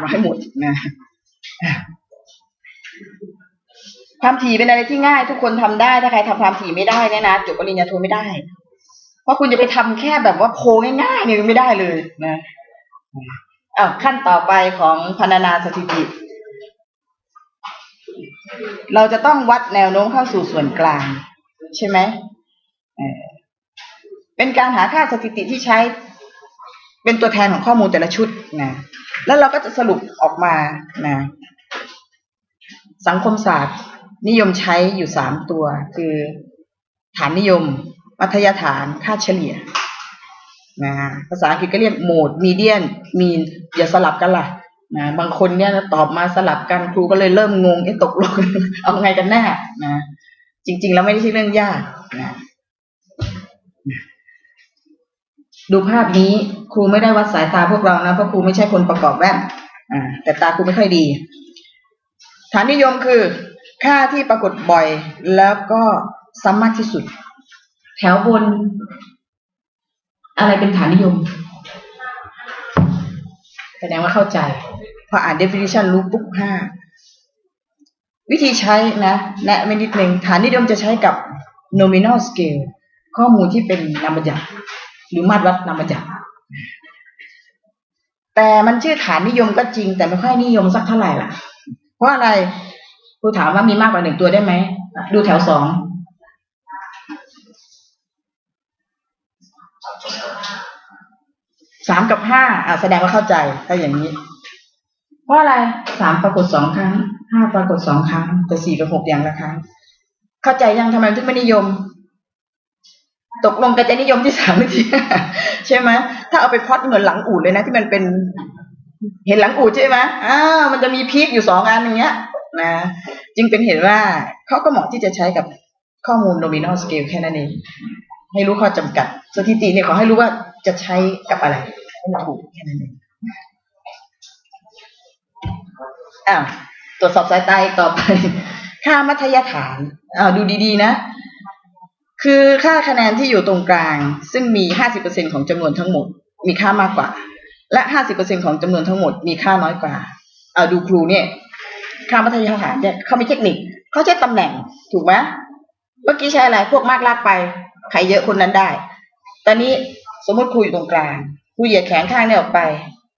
มาให้หมดนะความถี่เป็นอะไรที่ง่าย ทุกคนทำได้ถ้าใครทำความถี่ไม่ได้เนี่ยนะจบปริญญาโทไม่ได้ เพราะคุณจะไปทำแค่แบบว่าโพลง่ายๆเนี่ยไม่ได้เลยนะอ้าวขั้นต่อไปของพรรณนาสถิติ เราจะต้องวัดแนวโน้มเข้าสู่ส่วนกลาง ใช่ไหมเอ่อเป็นการหาค่าสถิติที่ใช้ เป็นตัวแทนของข้อมูลแต่ละชุดนะ แล้วเราก็จะสรุปออกมานะ สังคมศาสตร์ นิยมใช้อยู่สามตัว คือฐานนิยม มัธยฐาน ค่าเฉลี่ยนะภาษาอังกฤษก็เรียกโหมดมีเดียนมีนอย่าสลับกันล่ะนะบางคนเนี่ยตอบมาสลับกันครูก็เลยเริ่มงงเอ๊ะตกลงเอาไงกันแน่นะ จริง ๆ แล้วไม่ได้ใช่เรื่องยากนะ ดูภาพนี้ครูไม่ได้วัดสายตาพวกเรานะเพราะครูไม่ใช่คนประกอบแว่นอ่าแต่ตาครูไม่ค่อยดี ฐานนิยมคือ ค่าที่ปรากฏบ่อยแล้วก็ซ้ำมากที่สุด แถวบน อะไรเป็นฐานนิยมแสดงว่าเข้าใจ พออ่าน definition รู้ปุ๊บห้าวิธีใช้นะแนะไม่นิดนึงฐานนิยมจะใช้กับ nominal scale ข้อมูลที่เป็นนามบัญญัติ หรือมาตรวัดนามบัญญัติแต่มันชื่อฐานนิยมก็จริง แต่ไม่ค่อยนิยมสักเท่าไหร่ล่ะ เพราะอะไรครูถามว่ามีมากกว่าหนึ่งตัวได้ไหม ดูแถวสองสามกับห้าอะแสดงว่าเข้าใจถ้าอย่างนี้ เพราะอะไรสามปรากฏสองครั้งห้าปรากฏสองครั้ง แต่สี่กับหกอย่างละครั้ง เข้าใจยังทำไมถึงไม่นิยม ตกลงกันจะนิยมที่สามที่ใช่ไหมถ้าเอาไปพอดเหมือนหลังอูดเลยนะ ที่มันเป็นเห็นหลังอูดใช่ไหมอ่ามันจะมีพีคอยู่สองอันอย่างเงี้ยนะจึงเป็นเห็นว่าเขาก็เหมาะที่จะใช้กับข้อมูล nominal scale แค่นั้นเองให้รู้ข้อจำกัด สถิติเนี่ยขอให้รู้ว่าจะใช้กับอะไรให้มันถูกแค่นั้นเองอ้าวตรวจสอบสายตาอีกต่อไป ค่ามัธยฐานอ้าวดูดีๆนะ คือค่าคะแนนที่อยู่ตรงกลาง ซึ่งมี 50%ของจำนวนทั้งหมด มีค่ามากกว่า และ 50%ของจำนวนทั้งหมด มีค่าน้อยกว่าเอาดูครูเนี่ย ค่ามัธยฐานเนี่ยเขามีเทคนิคเขาใช้ตำแหน่งถูกไหมเมื่อกี้ใช้อะไรพวกมากลากไป ใครเยอะคนนั้นได้ ตอนนี้สมมติครูอยู่ตรงกลางครูเหยียดแขนข้างนี่ยออกไป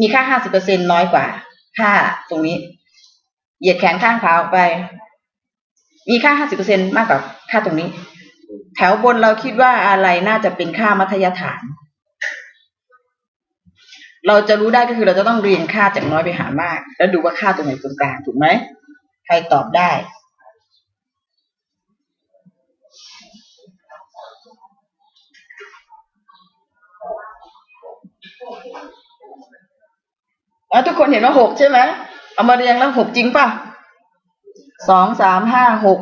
มีค่า 50%น้อยกว่า ค่าตรงนี้ เหยียดแขนข้างขวาออกไป มีค่า 50%มากกว่าค่าตรงนี้ แถวบนเราคิดว่าอะไรน่าจะเป็นค่ามัธยฐาน เราจะรู้ได้ก็คือเราจะต้องเรียงค่าจากน้อยไปหามาก แล้วดูว่าค่าตรงไหนตรงกลางถูกไหมใครตอบได้แล้วทุกคนเห็นว่าหกใช่ไหมเอามาเรียงแล้วหกจริงป่ะสองสามห้าหก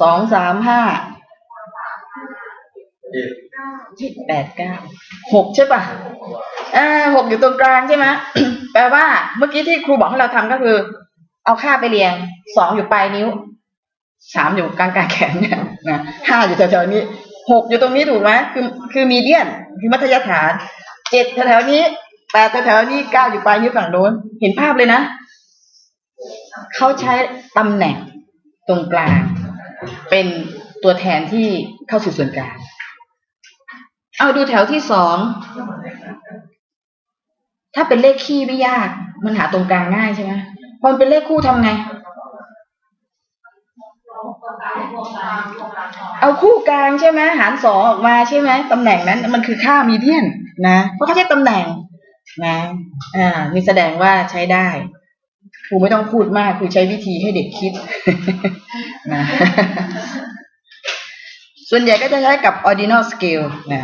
สองสามห้าเจ็ดแปดเก้าหกใช่ป่ะอ่าหกอยู่ตรงกลางใช่ไหมแปลว่าเมื่อกี้ที่ครูบอกให้เราทำก็คือ เอาค่าไปเรียงสองอยู่ปลายนิ้วสามอยู่กลางกลางแขนเนี่ยนะห้าอยู่แถวๆนี้หกอยู่ตรงนี้ถูกไหมคือคือมีเดียนคือมัธยฐานเจ็ดแถวๆนี้แปดแถวๆนี้เก้าอยู่ปลายนิ้วฝั่งโน้นเห็นภาพเลยนะเขาใช้ตำแหน่งตรงกลาง เป็นตัวแทนที่เข้าสู่ส่วนกลางเอาดูแถวที่สอง ถ้าเป็นเลขคี่ไม่ยาก มันหาตรงกลางง่ายใช่ไหมพอมันเป็นเลขคู่ทำไง เอาคู่กลางใช่ไหมหารสองออกมาใช่ไหมตำแหน่งนั้นมันคือค่ามีเดียนนะ เพราะเขาใช้ตำแหน่งนะ อ่านี่แสดงว่าใช้ได้ ครูไม่ต้องพูดมากครูใช้วิธีให้เด็กคิดนะส่วนใหญ่ก็จะใช้กับ ordinal scale นะ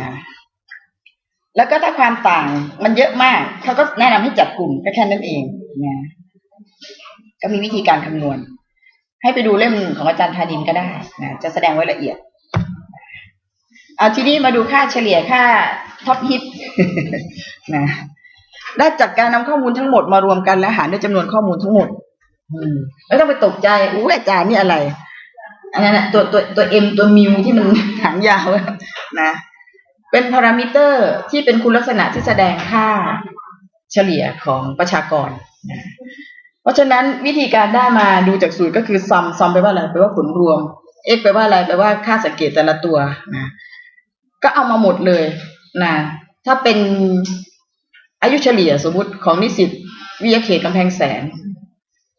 แล้วก็ถ้าความต่างมันเยอะมากเขาก็แนะนำให้จับกลุ่มก็แค่นั้นเองนะก็มีวิธีการคำนวณ ให้ไปดูเล่มของอาจารย์ธาดินก็ได้นะจะแสดงไว้ละเอียดเอาทีนี้มาดูค่าเฉลี่ยค่าท็อปฮิตนะ ได้จากการนำข้อมูลทั้งหมดมารวมกันและหารด้วยจำนวนข้อมูลทั้งหมด อืมไม่ต้องไปตกใจอู้อาจารย์นี่อะไรอันนั้นนะตัวตัวตัวเอ็มตัวมิวที่มันหางยาวนะเป็นพารามิเตอร์ที่เป็นคุณลักษณะที่แสดงค่าเฉเฉลี่ยของประชากรนะเพราะฉะนั้นวิธีการได้มาดูจากสูตรก็คือซัมซัมแปลว่าอะไรแปลว่าผลรวม x แปลว่าอะไรแปลว่าค่าสังเกตแต่ละตัวนะก็เอามาหมดเลยนะถ้าเป็น อายุเฉลี่ยสมมุติของนิสิตวิทยาเขตกำแพงแสน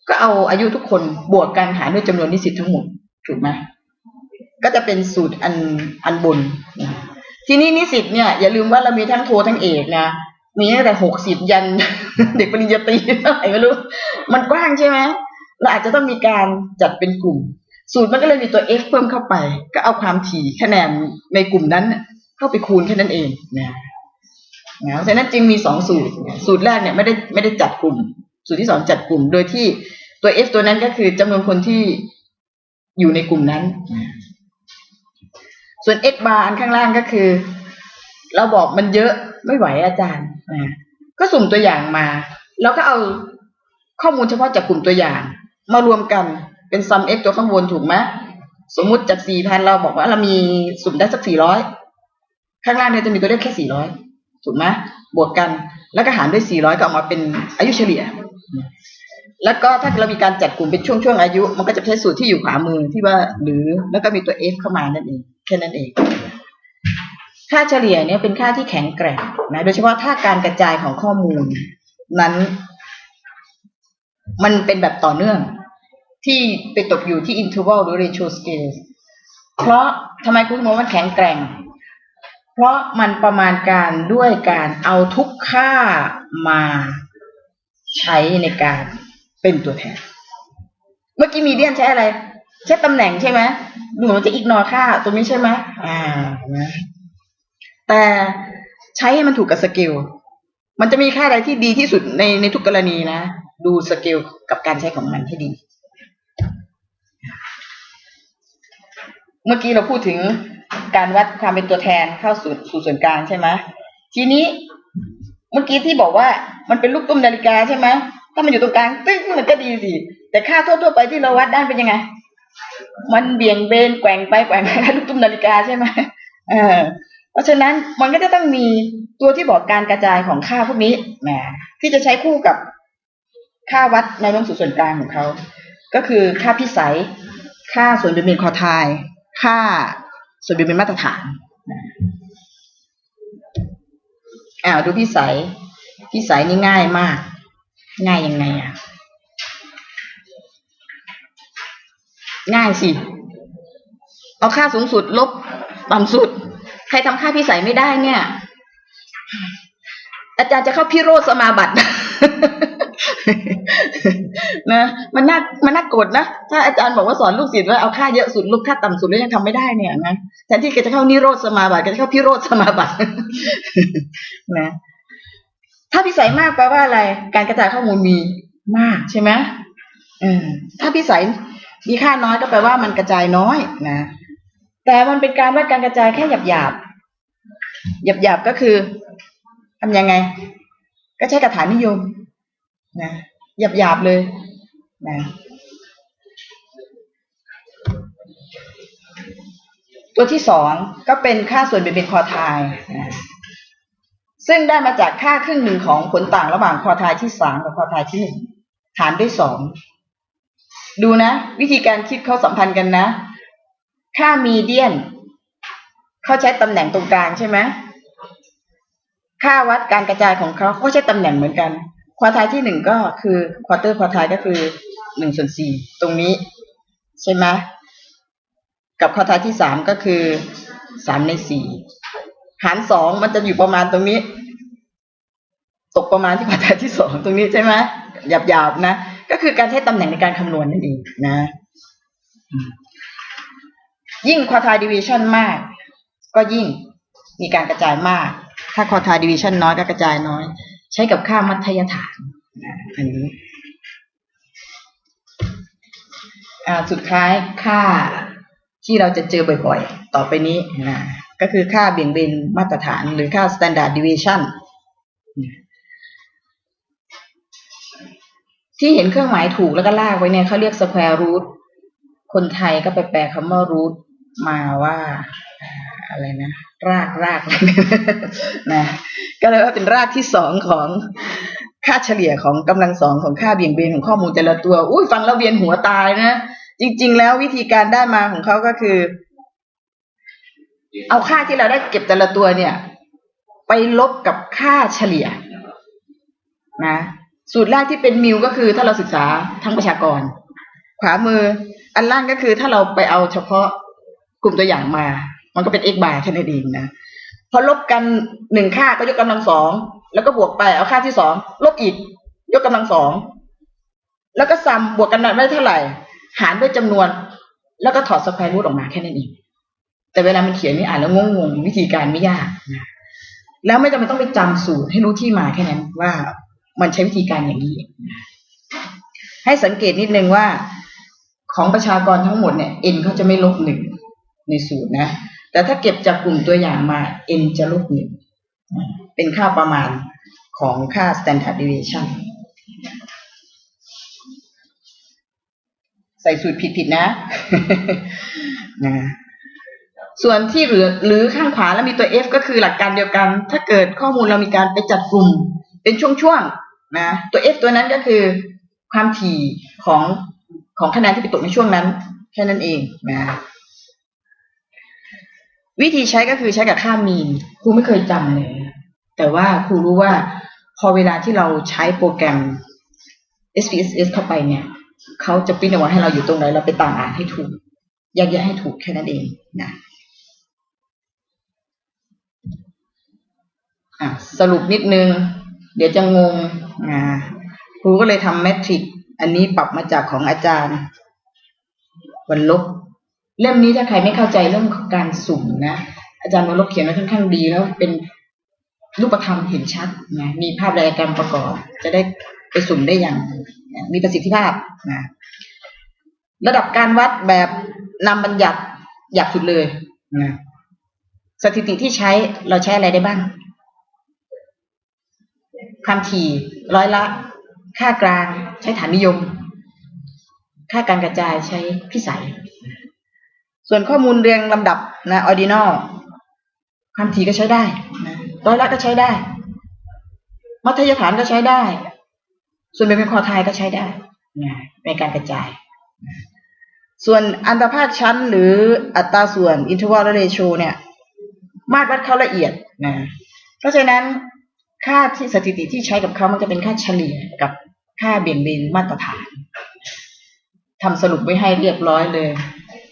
ก็เอาอายุทุกคนบวกกันหารด้วยจำนวนนิสิตทั้งหมดถูกไหมก็จะเป็นสูตรอันอันบนนะทีนี้นิสิตเนี่ยอย่าลืมว่าเรามีทั้งโททั้งเอกนะมีตั้งแต่หกสิบยัน เด็กปริญญาตรีเท่าไหร่ไม่รู้ มันกว้างใช่ไหมเราอาจจะต้องมีการจัดเป็นกลุ่ม สูตรมันก็เลยมีตัว f เพิ่มเข้าไป ก็เอาความถี่คะแนนในกลุ่มนั้นเข้าไปคูณแค่นั้นเองนะ นะเพราะฉะนั้นจึงมีสองสูตร สูตรแรกเนี่ยไม่ได้ไม่ได้จัดกลุ่ม สูตรที่สองจัดกลุ่ม โดยที่ตัว f ตัวนั้นก็คือจำนวนคนที่อยู่ในกลุ่มนั้น ส่วน x bar อันข้างล่างก็คือ เราบอกมันเยอะไม่ไหวอาจารย์นะก็สุ่มตัวอย่างมา แล้วก็เอาข้อมูลเฉพาะจากกลุ่มตัวอย่าง มารวมกันเป็นซัม x ตัวข้างบนถูกไหมสมมุติจากสี่พันเราบอกว่าเรามีสุ่มได้สักสี่ร้อยข้างล่างเนี่ยจะมีตัวเลขแค่สี่ร้อย ถูกไหมบวกกันแล้วก็หารด้วยสี่ร้อยก็ออกมาเป็นอายุเฉลี่ย แล้วก็ถ้าเรามีการจัดกลุ่มเป็นช่วงๆอายุ มันก็จะใช้สูตรที่อยู่ขวามือที่ว่าหรือแล้วก็มีตัว f เข้ามานั่นเองแค่นั้นเอง ค่าเฉลี่ยเนี่ยเป็นค่าที่แข็งแกร่งนะโดยเฉพาะถ้าการกระจายของข้อมูลนั้น มันเป็นแบบต่อเนื่อง ที่ไปตกอยู่ที่ interval หรือ ratio scale เพราะทำไมคุณมองว่ามันแข็งแกร่ง เพราะมันประมาณการด้วยการเอาทุกค่ามาใช้ในการเป็นตัวแทน เมื่อกี้มีเดียนใช้อะไร ใช้ตำแหน่งใช่ไหมดูเหมือนมันจะอีกนอค่าตรงนี้ใช่ไหมอ่านะแต่ใช้ให้มันถูกกับสเกล มันจะมีค่าใดที่ดีที่สุดในในทุกกรณีนะ ดูสเกลกับการใช้ของมันให้ดี เมื่อกี้เราพูดถึงการวัดความเป็นตัวแทนเข้าสู่สู่ส่วนกลางใช่ไหมทีนี้เมื่อกี้ที่บอกว่ามันเป็นลูกตุ้มนาฬิกาใช่ไหมถ้ามันอยู่ตรงกลางตึ้งมันก็ดีสิแต่ค่าทั่วๆไปที่เราวัดด้านเป็นยังไง มันเบี่ยงเบนแกว่งไปแกว่งมาลูกตุ้มนาฬิกาใช่ไหมเออเพราะฉะนั้นมันก็จะต้องมีตัวที่บอกการกระจายของค่าพวกนี้นะที่จะใช้คู่กับค่าวัดในวโน้มสู่ส่วนกลางของเขา ก็คือค่าพิสัย ค่าส่วนเบียดเบียนคอไทาย ค่าส่วนเบียดเบียนมาตรฐานอ้าวดูพิสัยพิสัยนี่ง่ายมาก ง่ายยังไงอะ ง่ายสิ เอาค่าสูงสุดลบต่ำสุด ใครทำค่าพิสัยไม่ได้เนี่ย อาจารย์จะเข้าพิโรธสมาบัติ นะมันน่ามันน่าโกรธนะถ้าอาจารย์บอกว่าสอนลูกศิษย์ว่าเอาค่าเยอะสุดลบค่าต่ำสุดแล้วยังทำไม่ได้เนี่ยนะแทนที่แกจะเข้านิโรธสมาบัติแกจะเข้าพิโรธสมาบัตินะถ้าพิสัยมากแปลว่าอะไร การกระจายข้อมูลมีมากใช่ไหมถ้าพิสัยมีค่าน้อยก็แปลว่ามันกระจายน้อยนะแต่มันเป็นการวัดการกระจายแค่หยาบหยาบหยาบหยาบๆก็คือทำยังไง ก็ใช้กระฐานนิยม นะหยาบหยาบๆเลยนะตัวที่สองก็เป็นค่าส่วนเบียดเบนคอไทายนะซึ่งได้มาจากค่าครึ่งหนึ่งของผลต่างระหว่างคอไทายที่สามกับคอไทายที่หนึ่งหารด้วยสองดูนะ วิธีการคิดเขาสัมพันธ์กันนะ ค่ามีเดียนเขาใช้ตำแหน่งตรงกลางใช่ไหมค่าวัดการกระจายของเขาเขาใช้ตำแหน่งเหมือนกัน ควอไทที่หนึ่งก็คือควอเตอร์ควอไทก็คือหนึ่งส่วนสี่ตรงนี้ ใช่ไหมกับควอไทที่สามก็คือสามในสี่หารสองมันจะอยู่ประมาณตรงนี้ ตกประมาณที่ควอไทที่สองตรงนี้ใช่ไหมหยาบๆนะ ก็คือการใช้ตำแหน่งในการคำนวณนั่นเองนะ ยิ่งควอไทดิวิชันมาก ก็ยิ่งมีการกระจายมาก ถ้าควอไทดิวิชันน้อยก็กระจายน้อย ใช้กับค่ามัธยฐานอันนี้สุดท้ายค่าที่เราจะเจอบ่อยๆ ต่อไปนี้นะก็คือค่าเบี่ยงเบนมาตรฐานหรือค่า standard deviation ที่เห็นเครื่องหมายถูกแล้วก็ลากไว้เนี่ยเขาเรียก square root คนไทยก็ไปแปลคำว่า root มาว่า อะไรนะรากรากนะก็เลยว่าเป็นรากที่สองของค่าเฉลี่ยของกำลังสองของค่าเบี่ยงเบนของข้อมูลแต่ละตัว อุ้ยฟังแล้วเวียนหัวตายนะจริง ๆ แล้ววิธีการได้มาของเขาก็คือ เอาค่าที่เราได้เก็บแต่ละตัวเนี่ย ไปลบกับค่าเฉลี่ย นะ สูตรแรกที่เป็นมิวก็คือถ้าเราศึกษาทั้งประชากร ขวามือ อันล่างก็คือถ้าเราไปเอาเฉพาะกลุ่มตัวอย่างมา มันก็เป็น x bar แค่นั้นเองนะพอลบกันหนึ่งค่าก็ยกกำลังสองแล้วก็บวกไปเอาค่าที่สองลบอีก ยกกำลังสองแล้วก็ซัมบวกกันไม่ได้เท่าไหร่ หารด้วยจำนวน แล้วก็ถอดสแควร์รูทออกมาแค่นั้นเองแต่เวลามันเขียนนี่อ่านแล้วงงๆวิธีการไม่ยากนะแล้วไม่จำเป็นต้องไปจำสูตรให้รู้ที่มาแค่นั้นว่ามันใช้วิธีการอย่างนี้ให้สังเกตนิดนึงว่าของประชากรทั้งหมดเนี่ย n เขาจะไม่ลบหนึ่งในสูตรนะ แต่ถ้าเก็บจากกลุ่มตัวอย่างมา n จะลบหนึ่งเป็นค่าประมาณของค่า standard deviation ใส่สูตรผิดๆนะนะส่วนที่เหลือหรือข้างขวาแล้วมีตัว f ก็คือหลักการเดียวกัน ถ้าเกิดข้อมูลเรามีการไปจัดกลุ่ม เป็นช่วงๆนะตัว f ตัวนั้นก็คือความถี่ของของคะแนนที่ไปตกในช่วงนั้น แค่นั้นเองนะ วิธีใช้ก็คือใช้กับค่ามีนครูไม่เคยจำเลย แต่ว่าครูรู้ว่าพอเวลาที่เราใช้โปรแกรม SPSS เข้าไปเนี่ยเขาจะปริ้นออกมาให้เราอยู่ตรงไหนเราไปตามอ่านให้ถูกแยกแยะให้ถูกแค่นั้นเองนะะสรุปนิดนึง เดี๋ยวจะงงอ่าครูก็เลยทำแมทริกอันนี้ปรับมาจากของอาจารย์วันลบ เล่มนี้ถ้าใครไม่เข้าใจเรื่องของการสุ่มนะ อาจารย์วันลเขียนไว้ค่อนข้างดีแล้วเป็นรูปธรรมเห็นชัดนะมีภาพไดอะแกรประกอบ จะได้ไปสุ่มได้อย่างมีประสิทธิภาพนะระดับการวัดแบบนำบัญญัติอยากสุดเลยนะสถิติที่ใช้เราใช้อะไรได้บ้างความถี่ร้อยละ ค่ากลางใช้ฐานนิยม ค่าการกระจายใช้พิสัย ส่วนข้อมูลเรียงลำดับนะออดินอลความถี่ก็ใช้ได้นะร้อยละก็ใช้ได้ มัธยฐานก็ใช้ได้ ส่วนเป็นคอไทยก็ใช้ได้นะในการกระจาย ส่วนอันตรภาคชั้นหรืออัตราส่วน interval ratio เนี่ย มาตรวัดเขาละเอียดนะ เพราะฉะนั้นค่าที่สถิติที่ใช้กับเขามันจะเป็นค่าเฉลี่ยกับค่าเบี่ยงเบนมาตรฐานทำสรุปไว้ให้เรียบร้อยเลย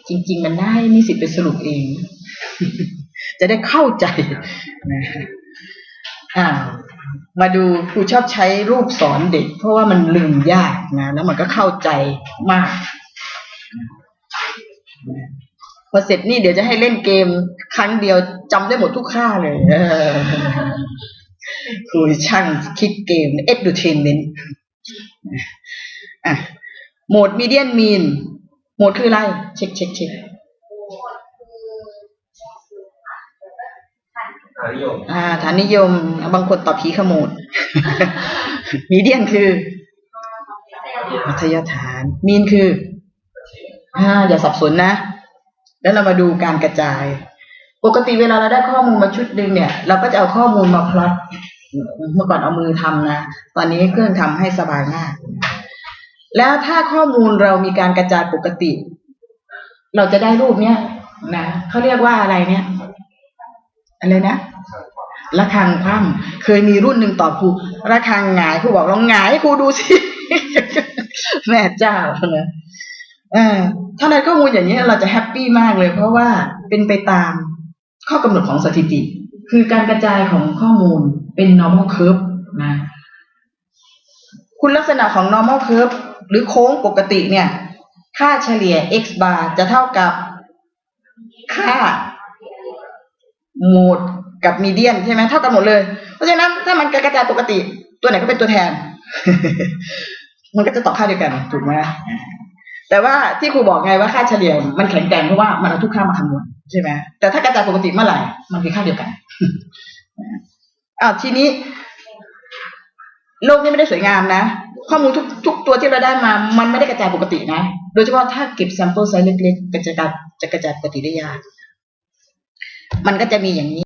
จริง ๆ มันได้มีสิทธิ์ไปสรุปเอง จะได้เข้าใจนะอ่ามาดูครูชอบใช้รูปสอนเด็ก เพราะว่ามันลืมยากนะ แล้วมันก็เข้าใจมาก พอเสร็จนี่เดี๋ยวจะให้เล่นเกมครั้งเดียวจำได้หมดทุกค่าเลยครูช่างคิดเกม edutainment อะโหมด median mean โหมดคืออะไร เช็คเช็คเช็คฐานนิยมอ่าฐานนิยม บางคนตอบผีขโมด median คือมัธยฐาน mean คืออ่าอย่าสับสนนะ แล้วเรามาดูการกระจาย ปกติเวลาเราได้ข้อมูลมาชุดหนึ่งเนี่ย เราก็จะเอาข้อมูลมาพลอตเมื่อก่อนเอามือทำนะ ตอนนี้เครื่องทำให้สบายมาก แล้วถ้าข้อมูลเรามีการกระจายปกติ เราจะได้รูปเนี้ยนะเขาเรียกว่าอะไรเนี่ย อะไรนะระฆังคว่ำเคยมีรุ่นหนึ่งตอบครูระฆังหงายครูบอกลองหงายครูดูสิแม่เจ้านะเออถ้าได้ข้อมูลอย่างนี้ยเราจะแฮปปี้มากเลย เพราะว่าเป็นไปตามข้อกำหนดของสถิติ คือการกระจายของข้อมูลเป็น normal curve นะ คุณลักษณะของ normal curve หรือโค้งปกติเนี่ย ค่าเฉลี่ย x bar จะเท่ากับค่าโหมดกับมีเดียนใช่ไหมเท่ากันหมดเลย เพราะฉะนั้นถ้ามันกระจายปกติ ตัวไหนก็เป็นตัวแทน มันก็จะตอบค่าเดียวกันถูกไหมแต่ว่าที่ครูบอกไงว่าค่าเฉลี่ยมันแข็งแกร่งเพราะว่ามันเอาทุกค่ามาคำนวณใช่ไหมแต่ถ้ากระจายปกติเมื่อไหร่มันคือค่าเดียวกันอ้าวทีนี้ โลกนี้ไม่ได้สวยงามนะ ข้อมูลทุกทุกตัวที่เราได้มา มันไม่ได้กระจายปกตินะ โดยเฉพาะถ้าเก็บ sample size เล็กๆกระจายจะกระจายปกติได้ยาก มันก็จะมีอย่างนี้